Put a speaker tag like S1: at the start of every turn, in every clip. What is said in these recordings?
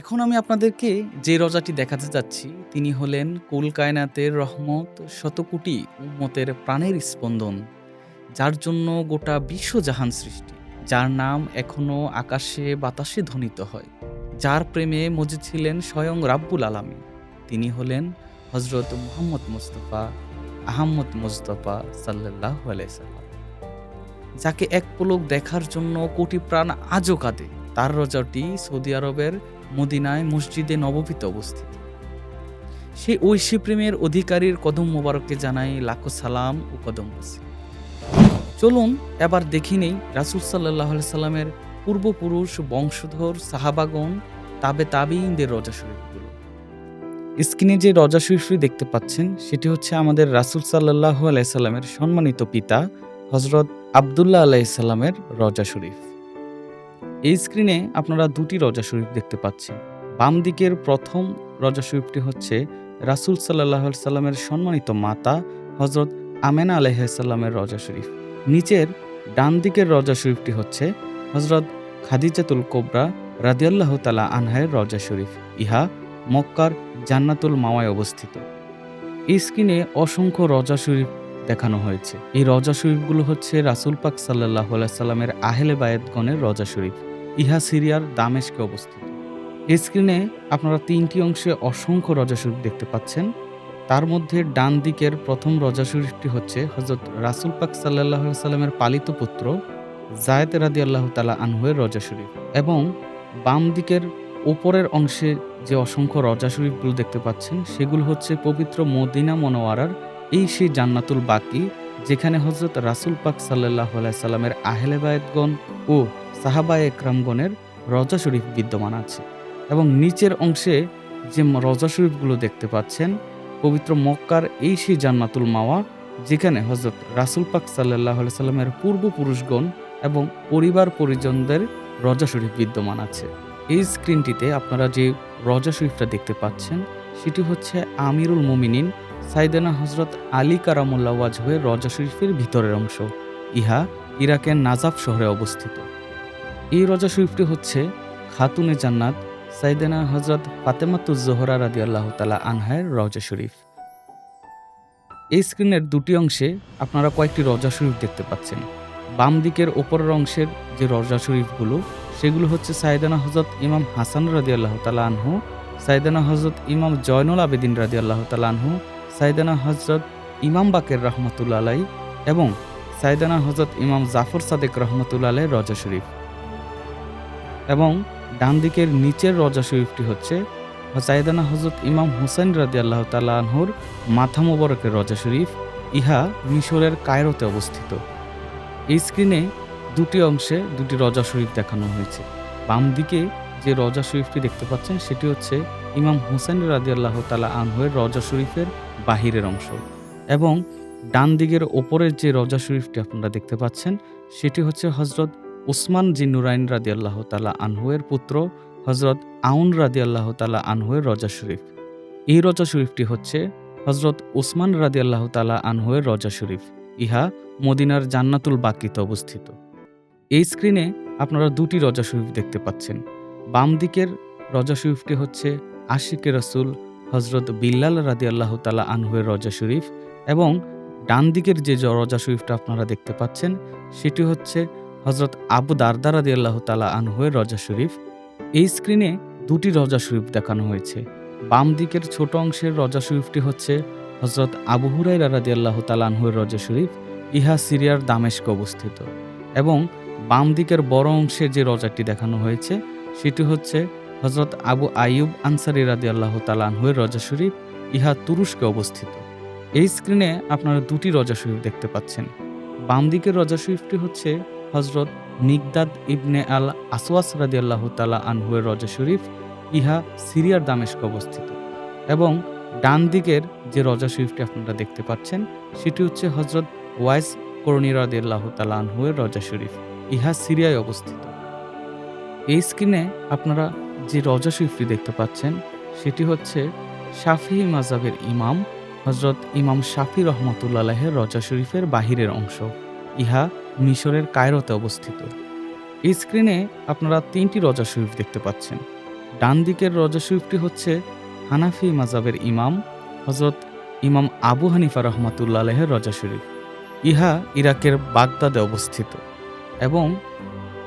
S1: এখন আমি আপনাদেরকে যে রজাটি দেখাতে যাচ্ছি, তিনি হলেন কুল কায়নাতের রহমত শতকোটি উম্মতের প্রাণের স্পন্দন, যার জন্য গোটা বিশ্বজাহান সৃষ্টি, যার নাম এখনও আকাশে বাতাসে ধ্বনিত হয়। যার প্রেমে মজে ছিলেন স্বয়ং রাব্বুল আলামী তিনি হলেন হজরত মোহাম্মদ মুস্তফা আহম্মদ মুস্তফা সাল্লাহ আলাইসাল্লাম যাকে এক পলক দেখার জন্য কোটি প্রাণ আজও কাঁদে। তার রজাটি সৌদি আরবের মদিনায় মসজিদে নববীতে অবস্থিত। সেই ঐশী প্রেমের অধিকারীর কদম মোবারককে জানাই লাখো সালাম ও কদম বসি চলুন এবার দেখি নেই রাসুল সাল্লাহ সাল্লামের পূর্বপুরুষ, বংশধর, সাহাবাগণ, তাবে তাবিইনদের রজা শরীফগুলো। স্ক্রিনে যে রজা শরীফটি দেখতে পাচ্ছেন, সেটি হচ্ছে আমাদের রাসুল সাল্লাহ আলাইসাল্লামের সম্মানিত পিতা হজরত আবদুল্লাহ আলাইসাল্লামের রজা শরীফ। এই স্ক্রিনে আপনারা দুটি রজা শরীফ দেখতে পাচ্ছেন বাম দিকের প্রথম রজা শরীফটি হচ্ছে রাসুল সাল্লাহ সাল্লামের সম্মানিত মাতা হজরত আমেনা আলাইসাল্লামের রজা শরীফ। নিচের ডান দিকের রজা শরীফটি হচ্ছে হজরত খাদিজাতুল কোবরা রাদিয়াল্লাহ তালা আনহায়ের রজা শরীফ। ইহা মক্কার জান্নাতুল মাওয়ায় অবস্থিত। এই স্ক্রিনে অসংখ্য রজা শরীফ দেখানো হয়েছে। এই রজা শরীফগুলো হচ্ছে রাসুল পাক সাল্লাহ সাল্লামের আহেলে বায়েতগণের রজা শরীফ। ইহা সিরিয়ার দামেশকে অবস্থিত। এই স্ক্রিনে আপনারা তিনটি অংশে অসংখ্য রজা শরীফ দেখতে পাচ্ছেন। তার মধ্যে ডান দিকের প্রথম রজা শরীফটি হচ্ছে হজরত রাসুল পাক সাল্লাহ সাল্লামের পালিত পুত্র জায়দ রাদি আল্লাহ তালা আনহুয়ের রজা শরীফ এবং বাম দিকের ওপরের অংশে যে অসংখ্য রজা শরীফগুলো দেখতে পাচ্ছেন, সেগুলো হচ্ছে পবিত্র মদিনা মনোয়ারার এই সেই জান্নাতুল বাকি, যেখানে হজরত রাসুল পাক সাল্লাহ সাল্লামের আহলে বায়তগণ ও সাহাবা একরামগণের রজা শরীফ বিদ্যমান আছে এবং নিচের অংশে যে রজা শরীফগুলো দেখতে পাচ্ছেন, পবিত্র মক্কার এই সেই জান্নাতুল মাওয়া, যেখানে হজরত রাসুল পাক সাল্লাহ সাল্লামের পূর্বপুরুষগণ এবং পরিবার পরিজনদের রজা শরীফ বিদ্যমান আছে। এই স্ক্রিনটিতে আপনারা যে রজা শরীফটা দেখতে পাচ্ছেন, সেটি হচ্ছে আমিরুল মুমিনিন সাইদেনা হজরত আলী কারামুল্লা ওয়াজহের রজা শরীফের ভিতরের অংশ। ইহা ইরাকের নাজাফ শহরে অবস্থিত। এই রজা শরীফটি হচ্ছে খাতুনে জান্নাত সাইদেনা হজরত ফাতেমাতুজ জোহরা রাদি আল্লাহ তালা আনহায়ের রজা শরীফ। এই স্ক্রিনের দুটি অংশে আপনারা কয়েকটি রজা শরীফ দেখতে পাচ্ছেন। বাম দিকের ওপরের অংশের যে রজা শরীফগুলো, সেগুলো হচ্ছে সাইদানা হজরত ইমাম হাসান রাদি আল্লাহ তালা আনহু, সাইদানা হজরত ইমাম জয়নুল আবেদিন রাদি আল্লাহ তালা আনহু সাইদানা হজরত ইমাম বাকের রহমতুল্লা আলাই এবং সাইদানা হজরত ইমাম জাফর সাদেক রহমতুল্লা আলাই রজা শরীফ। এবং ডান দিকের নিচের রজা শরীফটি হচ্ছে সাইদানা হজরত ইমাম হুসেন রাদি আল্লাহ তালা আনহুর মাথা মোবারকের রজা শরীফ, ইহা মিশরের কায়রোতে অবস্থিত। এই স্ক্রিনে দুটি অংশে দুটি রজা শরীফ দেখানো হয়েছে। বাম দিকে যে রজা শরীফটি দেখতে পাচ্ছেন সেটি হচ্ছে ইমাম হুসেন রাদি আল্লাহ তালা আনহুয়ের রজা শরীফের বাহিরের অংশ। এবং ডান দিকের ওপরের যে রজা শরীফটি আপনারা দেখতে পাচ্ছেন, সেটি হচ্ছে হজরত উসমান জিনুরাইন রাদি আল্লাহ তালা আনহুয়ের পুত্র হজরত আউন রাদি আল্লাহ তালা আনহুয়ের রজা শরীফ। এই রজা শরীফটি হচ্ছে হজরত উসমান রাদি আল্লাহ তালা আনহুয়ের রজা শরীফ। ইহা মদিনার জান্নাতুল বাকিতে অবস্থিত। এই স্ক্রিনে আপনারা দুটি রজা শরীফ দেখতে পাচ্ছেন। বাম দিকের রজা শরীফটি হচ্ছে আশিকে রসুল হজরত বিল্লাল রাদি আল্লাহ তালা আনহুয়ের রজা শরীফ এবং ডান দিকের যে রজা শরীফটা আপনারা দেখতে পাচ্ছেন, সেটি হচ্ছে হজরত আবু দারদা রাদি আল্লাহ তালা আনহুয়ের রজা শরীফ। এই স্ক্রিনে দুটি রজা শরীফ দেখানো হয়েছে। বাম দিকের ছোট অংশের রজা শরীফটি হচ্ছে হজরত আবু হুরাই রাদি আল্লাহ তালা আনহুয়ের রজা শরীফ, ইহা সিরিয়ার দামেস্কে অবস্থিত। এবং বাম দিকের বড় অংশে যে রজাটি দেখানো হয়েছে, সেটি হচ্ছে হজরত আবু আইয়ুব আনসারি রাদি আল্লাহ তালানহুয়ের রজা শরীফ ইহা তুরস্কে অবস্থিত। এই স্ক্রিনে আপনারা দুটি রজা শরীফ দেখতে পাচ্ছেন। বাম দিকের রজা শরীফটি হচ্ছে হজরত মিগদাদ ইবনে আল আসওয়াস রাদি আল্লাহ তালা আনহুয়ের রজা শরীফ, ইহা সিরিয়ার দামেস্কে অবস্থিত। এবং ডান দিকের যে রজা শরীফটি আপনারা দেখতে পাচ্ছেন, সেটি হচ্ছে হজরত ওয়াইস করণী রাদি আল্লাহ তালা আনহুয়ের রজা শরীফ, ইহা সিরিয়ায় অবস্থিত। এই স্ক্রিনে আপনারা যে রজা শরীফটি দেখতে পাচ্ছেন, সেটি হচ্ছে শাফি মাজাবের ইমাম হজরত ইমাম শাফি রহমতুল্লাহের রজা শরীফের বাহিরের অংশ। ইহা মিশরের কায়রোতে অবস্থিত। এই স্ক্রিনে আপনারা তিনটি রজা শরীফ দেখতে পাচ্ছেন। ডান দিকের রজা শরীফটি হচ্ছে হানাফি মাজাবের ইমাম হজরত ইমাম আবু হানিফা রহমাতুল্লা আলহের রজা শরীফ। ইহা ইরাকের বাগদাদে অবস্থিত এবং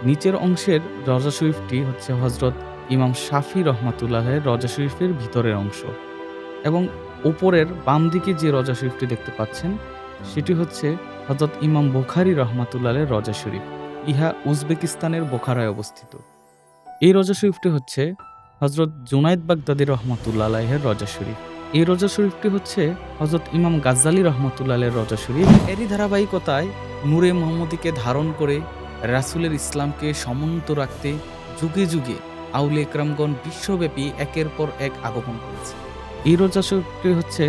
S1: নিচের অংশের রজা শরীফটি হচ্ছে হজরত ইমাম শাফি রহমাতুল্লাহের রজা শরীফের ভিতরের অংশ এবং ওপরের বাম দিকে যে রজা শরীফটি দেখতে পাচ্ছেন, সেটি হচ্ছে হজরত ইমাম বোখারি রহমাতুল্লাহের রজা শরীফ। ইহা উজবেকিস্তানের বোখারায় অবস্থিত। এই রজা শরীফটি হচ্ছে হজরত জুনাইদ বাগদাদি রহমতুল্লাহ আলাইহের রজা শরীফ। এই রজা শরীফটি হচ্ছে হজরত ইমাম গাজ্জালি রহমতুল্লাহ আলাইয়ের রজা শরীফ। এরই ধারাবাহিকতায় নূরে মোহাম্মদীকে ধারণ করে রাসূলের ইসলামকে সমন্ত রাখতে যুগে যুগে আউলে একরামগণ বিশ্বব্যাপী একের পর এক আগমন করেছে। এই রোজা শরীফটি হচ্ছে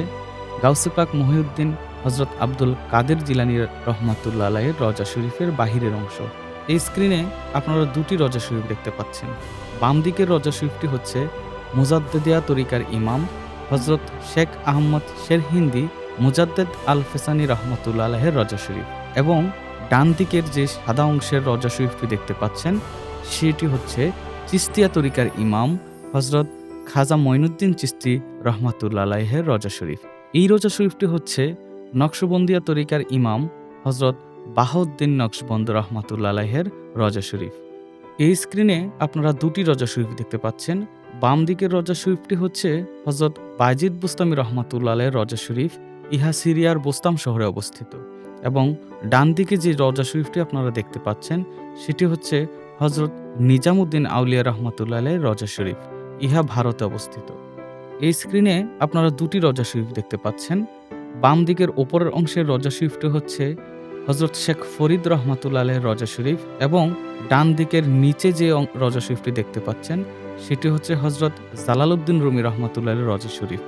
S1: গাউসে পাক মহিউদ্দিন হজরত আব্দুল কাদের জিলানি রহমাতুল্লাহ আলাইয়ের রজা শরীফের বাহিরের অংশ। এই স্ক্রিনে আপনারা দুটি রজা শরীফ দেখতে পাচ্ছেন। বাম দিকের রজা শরীফটি হচ্ছে মুজাদ্দেদিয়া তরিকার ইমাম হজরত শেখ আহমদ শেরহিন্দি মুজাদ্দেদ আল ফেসানি রহমতুল্লা আলাহের রজা শরীফ এবং ডান দিকের যে সাদা অংশের রজা শরীফটি দেখতে পাচ্ছেন, সেটি হচ্ছে চিস্তিয়া তরিকার ইমাম হজরত খাজা মঈনুদ্দিন চিস্তি রহমাতুল্লা আলাহের রজা শরীফ। এই রজা শরীফটি হচ্ছে নকশবন্দিয়া তরিকার ইমাম হজরত বাহাউদ্দিন নকশবন্দ রহমাতুল্লা আলাহের রজা শরীফ। এই স্ক্রিনে আপনারা দুটি রজা শরীফ দেখতে পাচ্ছেন। বাম দিকের রজা শরীফটি হচ্ছে হজরত বাইজিদ বুস্তামি রহমাতুল্লা আলাহের রজা শরীফ, ইহা সিরিয়ার বোস্তাম শহরে অবস্থিত। এবং ডান দিকে যে রজা শরীফটি আপনারা দেখতে পাচ্ছেন, সেটি হচ্ছে হজরত নিজামুদ্দিন আউলিয়া রহমাতুল্লা আলাহের রজা শরীফ, ইহা ভারতে অবস্থিত। এই স্ক্রিনে আপনারা দুটি রজা শরীফ দেখতে পাচ্ছেন। বাম দিকের ওপরের অংশের রজা শরীফটি হচ্ছে হজরত শেখ ফরিদ রহমাতুল্লা আলহের রজা শরীফ এবং ডান দিকের নিচে যে রজা শরীফটি দেখতে পাচ্ছেন, সেটি হচ্ছে হজরত জালালউদ্দিন রুমি রহমাতুল্লাহ রজা শরীফ।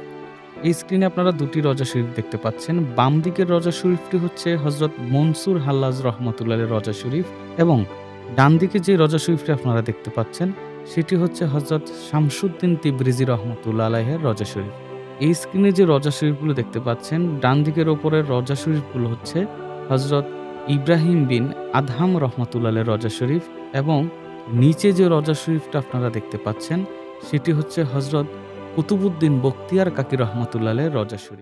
S1: এই স্ক্রিনে আপনারা দুটি রজা শরীফ দেখতে পাচ্ছেন। বাম দিকের রজা শরীফটি হচ্ছে হজরত মনসুর হাল্লাজ রহমতুল্লাহ রজা শরীফ এবং ডান দিকে যে রজা শরীফটি আপনারা দেখতে পাচ্ছেন, সেটি হচ্ছে হজরত শামসুদ্দিন তিবরিজি রহমতুল্লাহ আলাহের রজা শরীফ। এই স্ক্রিনে যে রজা শরীফগুলো দেখতে পাচ্ছেন ডান দিকের ওপরের রজা শরীফগুলো হচ্ছে হজরত ইব্রাহিম বিন আদহাম রহমতুল্লাহ রজা শরীফ এবং নিচে যে রজা শরীফটা আপনারা দেখতে পাচ্ছেন, সেটি হচ্ছে হজরত কুতুবুদ্দিন বখতিয়ার কাকি রহমতুল্লাহ রজা শরীফ।